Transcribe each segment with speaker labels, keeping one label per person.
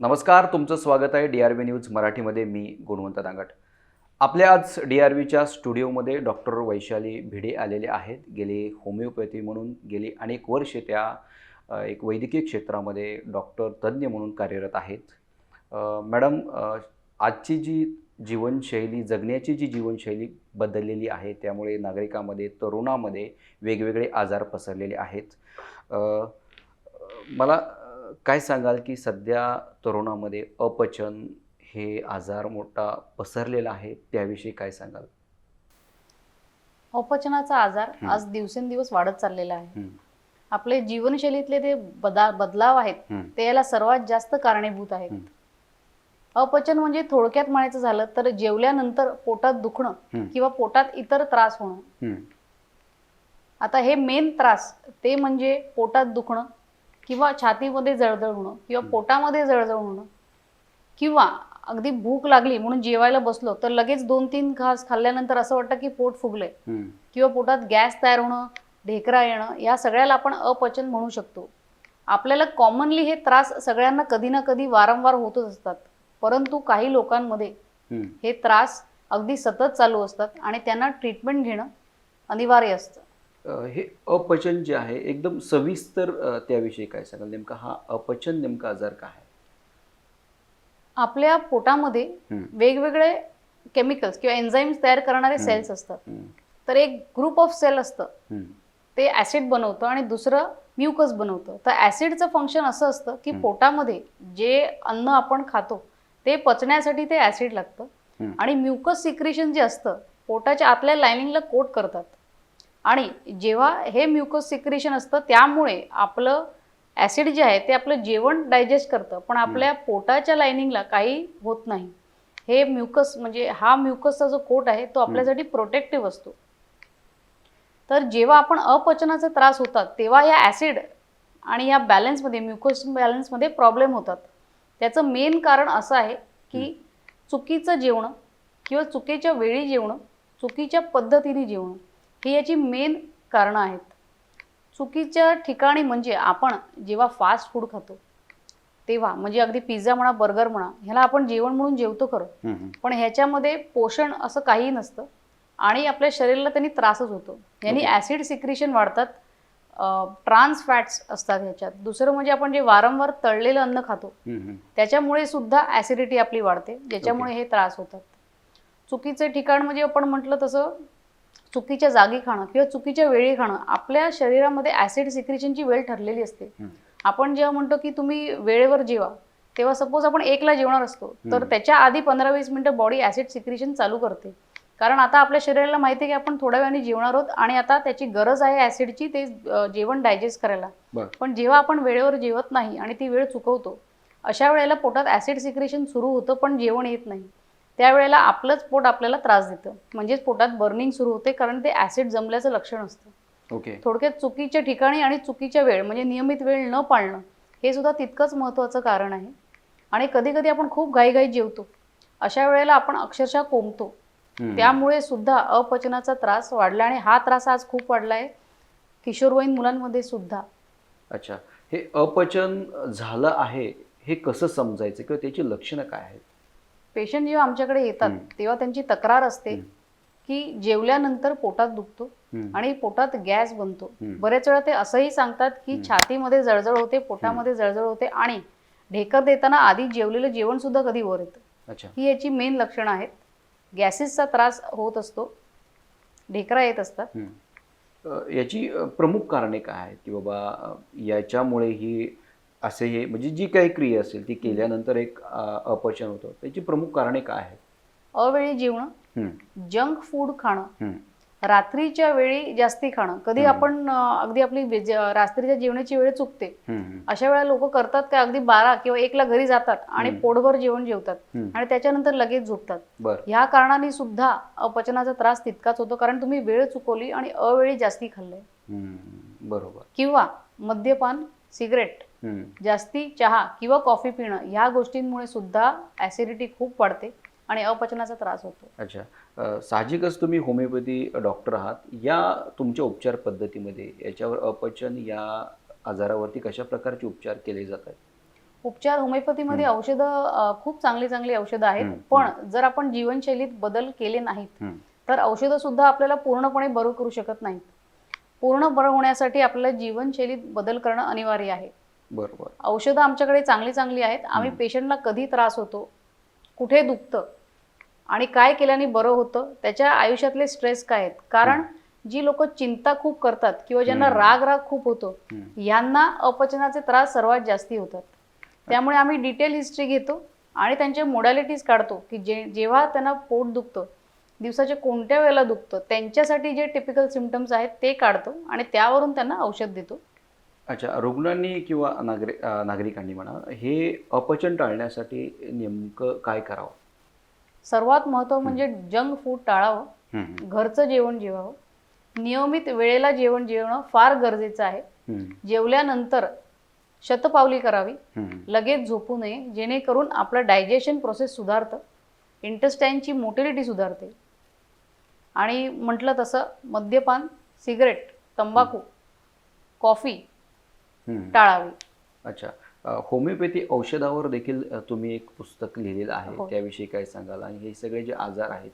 Speaker 1: नमस्कार तुमचं स्वागत आहे डी आर व्ही न्यूज मराठीमध्ये. मी गुणवंत दांगट. आपल्या आज डी आर व्हीच्या स्टुडिओमध्ये डॉक्टर वैशाली भिडे आलेले आहेत. गेले होमिओपॅथी म्हणून गेली अनेक वर्षे त्या एक वैद्यकीय क्षेत्रामध्ये डॉक्टर तज्ज्ञ म्हणून कार्यरत आहेत. मॅडम आजची जी जीवनशैली जगण्याची जी जीवनशैली बदललेली आहे त्यामुळे नागरिकामध्ये तरुणामध्ये वेगवेगळे आजार पसरलेले आहेत. मला काय सांगाल की सध्या तरुणामध्ये अपचन हे आजार मोठा पसरलेला आहे त्याविषयी काय सांगाल?
Speaker 2: अपचनाचा आजार. आज दिवसेंदिवस वाढत चाललेला आहे. आपले जीवनशैलीतले ते बदा बदलाव आहेत ते याला सर्वात जास्त कारणीभूत आहेत. अपचन म्हणजे थोडक्यात म्हणायचं झालं तर जेवल्यानंतर पोटात दुखणं किंवा पोटात इतर त्रास होणं. आता हे मेन त्रास ते म्हणजे पोटात दुखणं किंवा छातीमध्ये जळजळ होणं किंवा. पोटामध्ये जळजळ होणं किंवा अगदी भूक लागली म्हणून जेवायला बसलो तर लगेच दोन तीन घास खाल्ल्यानंतर असं वाटतं की पोट फुगलंय. किंवा पोटात गॅस तयार होणं ढेकरा येणं या सगळ्याला आपण अपचन म्हणू शकतो. आपल्याला कॉमनली हे त्रास सगळ्यांना कधी ना कधी वारंवार होतच असतात. परंतु काही लोकांमध्ये
Speaker 1: हं.
Speaker 2: त्रास अगदी सतत चालू असतात आणि त्यांना ट्रीटमेंट घेणं अनिवार्य असतं.
Speaker 1: हे अपचन जे आहे एकदम सविस्तर त्याविषयी काय सांगाल? नेमका हा अपचन नेमका आजार काय
Speaker 2: आपल्या पोटामध्ये वेगवेगळे केमिकल्स किंवा एन्झाईम्स तयार करणारे. सेल्स असतात. तर एक ग्रुप ऑफ सेल असतं. ते ॲसिड बनवतं आणि दुसरं म्युकस बनवतं. तर ॲसिडचं फंक्शन असं असतं की. पोटामध्ये जे अन्न आपण खातो ते पचण्यासाठी ते ॲसिड लागतं. आणि म्युकस सिक्रेशन जे असतं पोटाच्या आतल्या लायनिंगला कोट करतात. आणि जेव्हा हे म्युकस सिक्रेशन असतं त्यामुळे आपलं ॲसिड जे आहे ते आपलं जेवण डायजेस्ट करतं. पण आपल्या पोटाच्या लायनिंगला काही होत नाही. हे म्युकस म्हणजे हा म्युकसचा जो कोट आहे तो आपल्यासाठी प्रोटेक्टिव्ह असतो. तर जेव्हा आपण अपचनाचे त्रास होतात तेव्हा या ॲसिड आणि या बॅलन्समध्ये म्युकस बॅलन्समध्ये प्रॉब्लेम होतात. त्याचं मेन कारण असं आहे की चुकीचं जेवणं किंवा चुकीच्या वेळी जेवणं चुकीच्या पद्धतीने जेवणं ही याची मेन कारणं आहेत चुकीच्या ठिकाणी म्हणजे आपण जेव्हा फास्ट फूड खातो तेव्हा म्हणजे अगदी पिझ्झा म्हणा बर्गर म्हणा ह्याला आपण जेवण म्हणून जेवतो खरं. पण ह्याच्यामध्ये पोषण असं काही नसतं आणि आपल्या शरीराला त्यांनी त्रासच होतो यांनी. ॲसिड सिक्रेशन वाढतात ट्रान्स फॅट्स असतात ह्याच्यात दुसरं म्हणजे आपण जे वारंवार तळलेलं अन्न खातो. त्याच्यामुळे सुद्धा ॲसिडिटी आपली वाढते ज्याच्यामुळे हे त्रास होतात चुकीचे ठिकाण म्हणजे आपण म्हटलं तसं चुकीच्या जागी खाणं किंवा चुकीच्या वेळी खाणं आपल्या शरीरामध्ये ॲसिड सिक्रेशनची वेळ ठरलेली असते. आपण जेव्हा म्हणतो की तुम्ही वेळेवर जेवा तेव्हा सपोज आपण एकला जेवणार असतो तर. त्याच्या आधी पंधरा वीस मिनिटं बॉडी ॲसिड सिक्रेशन चालू करते कारण आता आपल्या शरीराला माहिती आहे की आपण थोड्या वेळाने जेवणार आहोत आणि आता त्याची गरज आहे ॲसिडची ते जेवण डायजेस्ट करायला. पण जेव्हा आपण वेळेवर जेवत नाही आणि ती वेळ चुकवतो अशा वेळेला पोटात ॲसिड सिक्रेशन सुरू होतं पण जेवण येत नाही त्यावेळेला आपलंच पोट आपल्याला त्रास देतं. म्हणजेच पोटात बर्निंग सुरू होते कारण ते ॲसिड जमल्याचं लक्षण असतं.
Speaker 1: ओके.
Speaker 2: थोडक्यात चुकीच्या ठिकाणी आणि चुकीच्या वेळ म्हणजे नियमित वेळ न पाळणं हे सुद्धा तितकंच महत्त्वाचं कारण आहे. आणि कधी कधी आपण खूप घाईघाईत जेवतो. अशा वेळेला आपण अक्षरशः कोंबतो. त्यामुळे सुद्धा अपचनाचा त्रास वाढला आणि हा त्रास आज खूप वाढला आहे. किशोरवयीन मुलांमध्ये सुद्धा.
Speaker 1: अच्छा. हे अपचन झालं आहे हे कसं समजायचं किंवा त्याची लक्षणं काय आहेत?
Speaker 2: पेशंट जेव्हा आमच्याकडे येतात. तेव्हा त्यांची तक्रार असते. की जेवल्यानंतर पोटात दुखतो आणि पोटात गॅस बनतो. बरेच वेळा ते असंही सांगतात की. छातीमध्ये जळजळ होते पोटामध्ये जळजळ होते आणि ढेकर देताना आधी जेवलेलं जेवण सुद्धा कधी वर येतं ही याची मेन लक्षणं आहेत गॅसेसचा त्रास होत असतो ढेकरा येत असतात
Speaker 1: याची प्रमुख कारणे काय आहेत की बाबा याच्यामुळे ही असे हे म्हणजे जी काही क्रिया असेल ती केल्यानंतर एक अपचन होतं. त्याची प्रमुख कारणे काय आहेत?
Speaker 2: अवेळी जेवणं जंक फूड खाणं रात्रीच्या वेळी जास्ती खाणं. कधी. आपण अगदी आपली रात्रीच्या जेवणाची वेळ चुकते. अशा वेळेला लोक करतात का? अगदी बारा किंवा एकला घरी जातात आणि. पोटभर जेवण जेवतात. आणि त्याच्यानंतर लगेच झोपतात. ह्या कारणाने सुद्धा अपचनाचा त्रास तितकाच होतो कारण तुम्ही वेळ चुकवली आणि अवेळी जास्ती खाल्लंय.
Speaker 1: बरोबर.
Speaker 2: किंवा मद्यपान सिगरेट जास्ती चहा किंवा कॉफी पिणं ह्या गोष्टींमुळे सुद्धा ॲसिडिटी खूप वाढते आणि अपचनाचा त्रास होतो.
Speaker 1: अच्छा. साहजिकच तुम्ही होमिओपॅथी डॉक्टर आहात. या तुमच्या उपचार पद्धतीमध्ये याच्यावर अपचन या आजारावरती कशा प्रकारचे उपचार केले जात आहेत
Speaker 2: उपचार होमिओपॅथीमध्ये औषधं खूप चांगली चांगली औषधं आहेत. पण जर आपण जीवनशैलीत बदल केले नाहीत. तर औषधं सुद्धा आपल्याला पूर्णपणे बरं करू शकत नाहीत. पूर्ण बरं होण्यासाठी आपल्याला जीवनशैलीत बदल करणं अनिवार्य आहे.
Speaker 1: बरोबर.
Speaker 2: औषधं आमच्याकडे चांगली चांगली आहेत. आम्ही. पेशंटला कधी त्रास होतो कुठे दुखतं आणि काय केल्याने बरं होतं त्याच्या आयुष्यातले स्ट्रेस काय आहेत? कारण जी लोक चिंता खूप करतात किंवा ज्यांना. राग राग खूप होतो. यांना अपचनाचे त्रास सर्वात जास्ती होतात. त्यामुळे आम्ही डिटेल हिस्ट्री घेतो आणि त्यांचे मोडॅलिटीज काढतो की जे जेव्हा त्यांना पोट दुखतं दिवसाच्या कोणत्या वेळेला दुखतं त्यांच्यासाठी जे टिपिकल सिमटम्स आहेत ते काढतो आणि त्यावरून त्यांना औषध देतो.
Speaker 1: अच्छा रुग्णांनी किंवा नागरिक नागरिकांनी म्हणा हे अपचन टाळण्यासाठी नेमकं काय करावं
Speaker 2: सर्वात महत्त्व म्हणजे जंक फूड टाळावं. घरचं जेवण जेवावं नियमित वेळेला जेवण जेवणं फार गरजेचं आहे. जेवल्यानंतर शतपावली करावी. लगेच झोपू नये जेणेकरून आपलं डायजेशन प्रोसेस सुधारतं इंटेस्टाईनची मोटिलिटी सुधारते आणि म्हटलं तसं मद्यपान सिगरेट तंबाखू कॉफी. टाळावी.
Speaker 1: अच्छा. होमिओपॅथी औषधावर देखील तुम्ही एक पुस्तक लिहिलेलं आहे.
Speaker 2: हो.
Speaker 1: त्याविषयी काय सांगाल? आणि हे सगळे जे आजार आहेत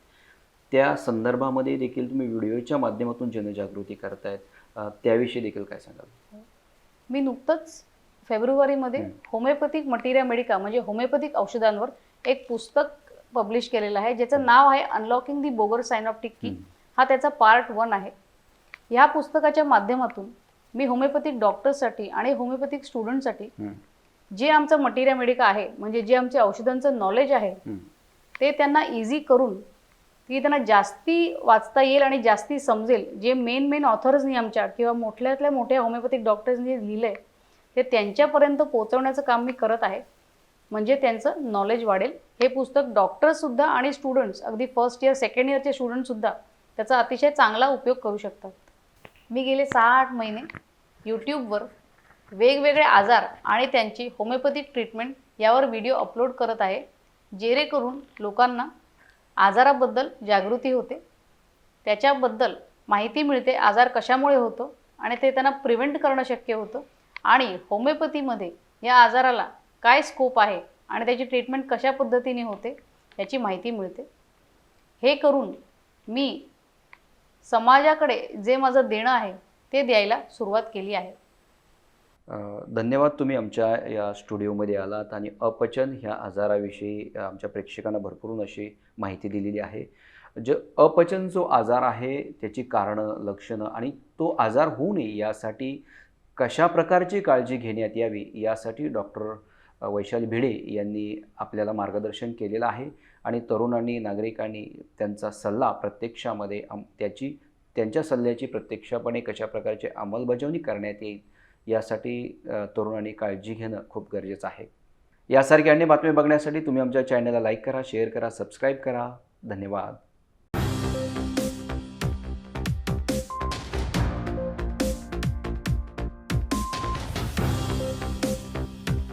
Speaker 1: त्या संदर्भामध्ये देखील तुम्ही व्हिडिओच्या माध्यमातून जनजागृती करतायत. त्याविषयी देखील काय सांगाल?
Speaker 2: मी नुकतंच फेब्रुवारीमध्ये. होमिओपॅथिक मटेरिया मेडिका म्हणजे होमिओपॅथिक औषधांवर एक पुस्तक पब्लिश केलेलं आहे ज्याचं नाव आहे अनलॉकिंग दी बोगर सायनॉप्टिक की. हा त्याचा पार्ट वन आहे. ह्या पुस्तकाच्या माध्यमातून मी होमिओपॅथिक डॉक्टर्ससाठी आणि होमिओपॅथिक स्टुडंटसाठी. जे आमचं मटेरिया मेडिका आहे म्हणजे जे आमचे औषधांचं नॉलेज आहे. ते त्यांना इझी करून ती त्यांना जास्ती वाचता येईल आणि जास्ती समजेल जे मेन मेन ऑथर्सनी आमच्या किंवा मोठल्यातल्या मोठ्या होमिओपॅथिक डॉक्टर्सनी लिहिलं आहे ते त्यांच्यापर्यंत पोहोचवण्याचं काम मी करत आहे म्हणजे त्यांचं नॉलेज वाढेल हे पुस्तक डॉक्टर्ससुद्धा आणि स्टुडंट्स अगदी फर्स्ट इयर सेकंड इयरचे स्टुडंटसुद्धा त्याचा अतिशय चांगला उपयोग करू शकतात मी गेले सहा आठ महिने यूट्यूबवर वेगवेगळे आजार आणि त्यांची होमिओपॅथिक ट्रीटमेंट यावर व्हिडिओ अपलोड करत आहे जेणेकरून लोकांना आजाराबद्दल जागृती होते. त्याच्याबद्दल माहिती मिळते आजार कशामुळे होतो आणि ते त्यांना प्रिव्हेंट करणं शक्य होतं. आणि होमिओपॅथीमध्ये या आजाराला काय स्कोप आहे आणि त्याची ट्रीटमेंट कशा पद्धतीने होते याची माहिती मिळते. हे करून मी समाजाकडे जे माझं देणं आहे ते द्यायला सुरुवात केली आहे.
Speaker 1: धन्यवाद तुम्ही आमच्या या स्टुडिओमध्ये आलात आणि अपचन ह्या आजाराविषयी आमच्या प्रेक्षकांना भरपूर अशी माहिती दिलेली आहे. जे अपचन जो आजार आहे त्याची कारणं लक्षणं आणि तो आजार होऊ नये यासाठी कशा प्रकारची काळजी घेण्यात यावी यासाठी डॉक्टर वैशाली भिडे यांनी आपल्याला मार्गदर्शन केलेलं आहे. आणि तरुणांनी नागरिकांनी त्यांचा सल्ला प्रत्यक्षामध्ये अम त्याची त्यांच्या सल्ल्याची प्रत्यक्षपणे कशा प्रकारची अंमलबजावणी करण्यात येईल यासाठी तरुणांनी काळजी घेणं खूप गरजेचं आहे. यासारख्या अन्य बातम्या बघण्यासाठी तुम्ही आमच्या चॅनलला लाईक करा शेअर करा सबस्क्राईब करा. धन्यवाद.